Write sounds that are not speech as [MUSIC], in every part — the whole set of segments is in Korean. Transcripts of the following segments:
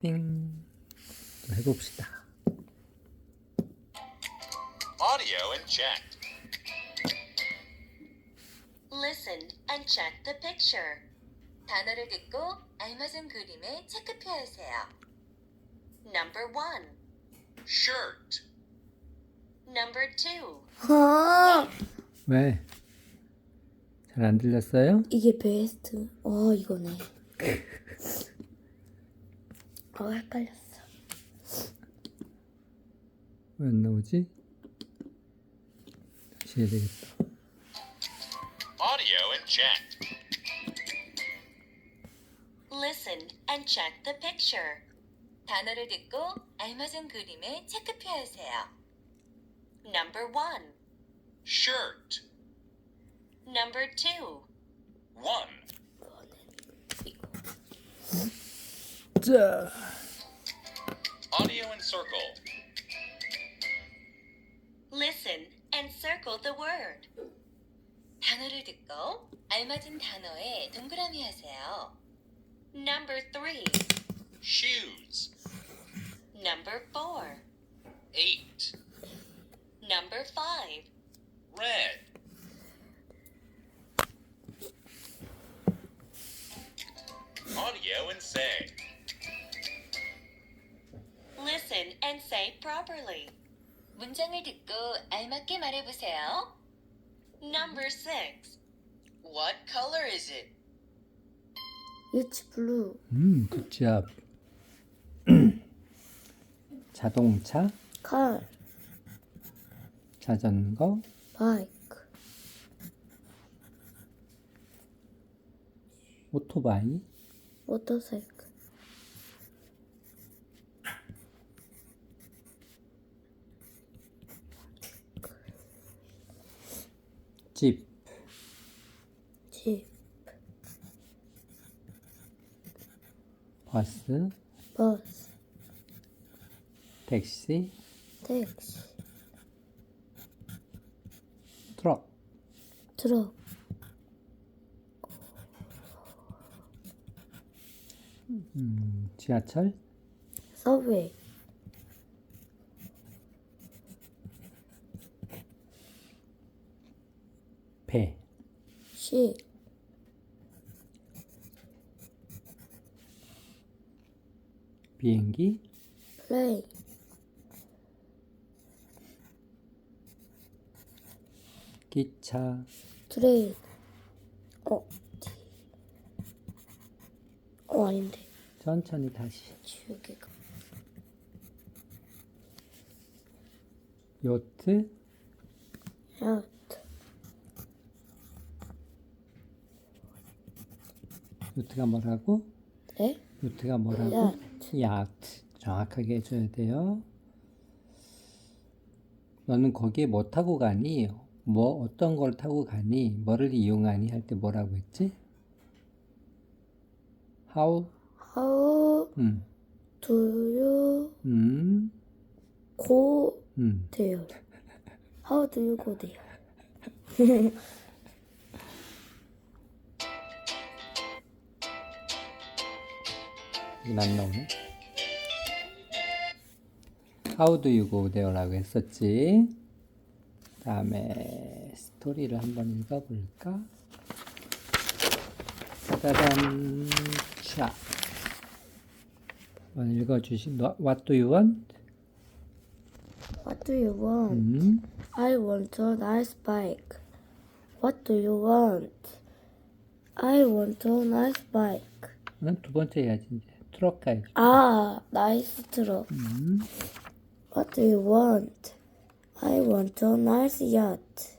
띵. 또 해봅시다. Audio and check. Listen and check the picture. 단어를 듣고 알맞은 그림에 체크표하세요. Number one, Shirt. number two, 아 왜? 잘 안 들렸어요? 이게 베스트. 어 이거네. 어 헷갈렸어. 왜 안 나오지? 다시 해야 되겠다. Audio and check. listen and check the picture. 단어를 듣고 알맞은 그림에 체크표하세요. Number one, Shirt. number two, One. 자, Audio and circle. listen and circle the word. 단어를 듣고 알맞은 단어에 동그라미 하세요. Number three, Shoes. number four, Eight. number five, Red. Audio and say. Listen and say properly. 문장을 듣고 알맞게 말해보세요. Number six. What color is it? It's blue. 음, 굿잡. 자동차, Car. 자전거, Bike. 오토바이, Motorcycle. 집, Jeep. 버스, Bus. 택시, Taxi. 트럭, Truck. 음, 지하철, Subway. 배, Ship. 비행기, Plane. 기차, Train. 어. 어 아닌데. 천천히 다시, 지우개가. 요트, Yacht. 요트가 뭐라고? 네? 요트가 뭐라고? 야트. 정확하게 해줘야 돼요. 너는 거기에 뭐 타고 가니? 뭐 어떤 걸 타고 가니? 뭐를 이용하니? 할 때 뭐라고 했지? How? How 음, do you 음, go 음. there? How do you go there? [LAUGHS] 이건 안 나오네. How do you go there라고 했었지. 다음에 스토리를 한번 읽어볼까? 짜잔, 자. 한번 읽어주시. 너- What do you want? What do you want? 음, I want a nice bike. What do you want? I want a nice bike. 응, 두 번째 해야지 이제. 트럭 가야지. 아, nice truck. 음, What do you want? I want a nice yacht.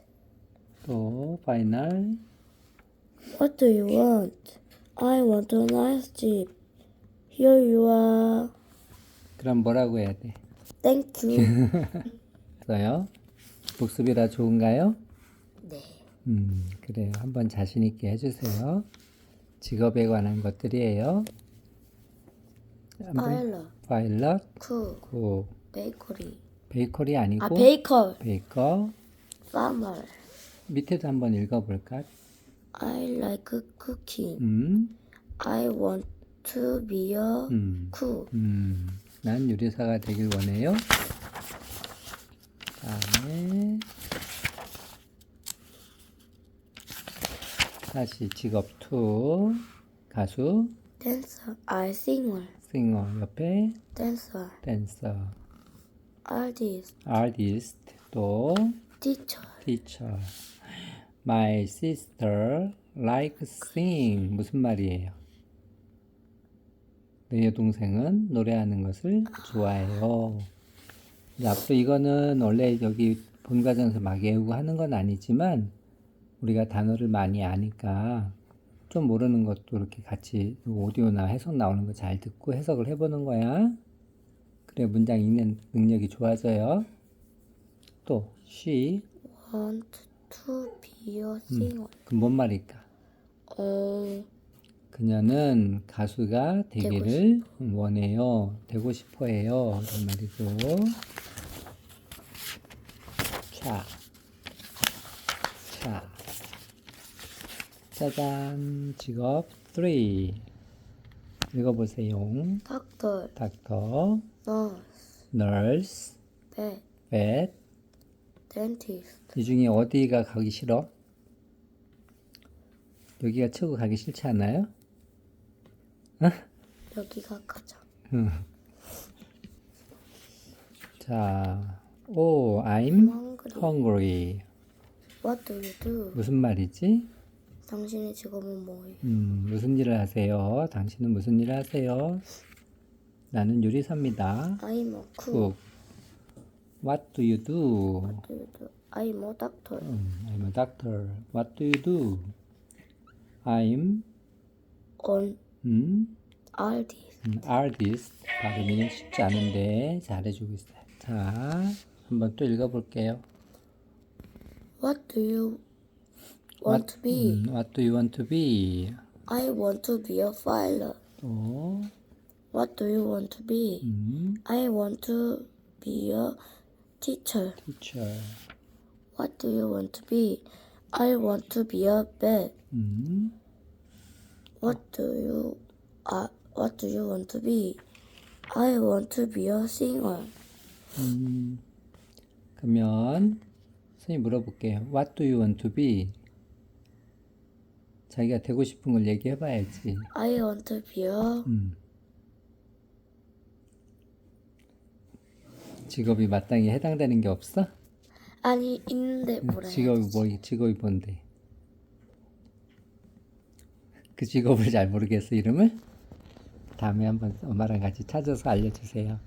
또 파이널. What do you want? I want a nice jeep. Here you are. 그럼 뭐라고 해야 돼? Thank you. 써요? 복습이라 좋은가요? 네. 음, 그래요. 한번 자신 있게 해주세요. 직업에 관한 것들이에요. 파일럿, 파일럿, 쿡, 그 베이커리. 베이커리 아니고 아, 베이커. 베이커. farmer. 밑에도 한번 읽어볼까? I like cooking. 음, I want to be a 음, cook. 음, 난 요리사가 되길 원해요. 다음에 다시 직업 투 가수 Dancer. I singer. 싱어 옆에 Dancer. 댄서 Artist. 아티스트 또 Teacher. teacher My sister like sing 무슨 말이에요? 내 여동생은 노래하는 것을 좋아해요. 이제 앞으로 이거는 원래 여기 본 과정에서 막 외우고 하는 건 아니지만 우리가 단어를 많이 아니까 좀 모르는 것도 이렇게 같이 오디오나 해석 나오는 거 잘 듣고 해석을 해보는 거야. 그래 문장 읽는 능력이 좋아져요. 또 she Want to be a singer. 그뭔 말일까? 어, 그녀는 가수가 되기를 원해요. 되고 싶어 해요. 그런 말이고. 자. 자. 짜잔. 직업 3. 읽어보세요. 닥터, Nurse. nurse, Vet. vet. Dentist. 이 중에 어디가 가기 싫어? 여기가 최고 가기 싫지 않아요? 여기가 가장. 자, oh, I'm hungry. hungry. What do you do? 무슨 말이지? 당신의 직업은 뭐예요? 음, 무슨 일을 하세요? 당신은 무슨 일을 하세요? 나는 요리사입니다. I'm a cook. cook. What do you do? What do you do? I'm a doctor. 음, I'm a doctor. What do you do? I'm On 음, artist. 음, artist. 발음이 쉽지 않은데 잘해주고 있어요. 자, 한번 또 읽어볼게요. What do you want to be? 음, what do you want to be? I want to be a pilot. 또, What do you want to be? 음, I want to be a teacher. teacher. What do you want to be? I want to be a vet. 음, What do you uh, What do you want to be? I want to be a singer. 음, 그러면 선생님 물어볼게요. What do you want to be? 자기가 되고 싶은 걸 얘기해봐야지. I want to be a 음. 직업이 마땅히 해당되는 게 없어? 아니 있는데 뭐라 해야 직업이 되지? 뭐 직업이 뭔데? 그 직업을 잘 모르겠어 이름을? 다음에 한번 엄마랑 같이 찾아서 알려주세요.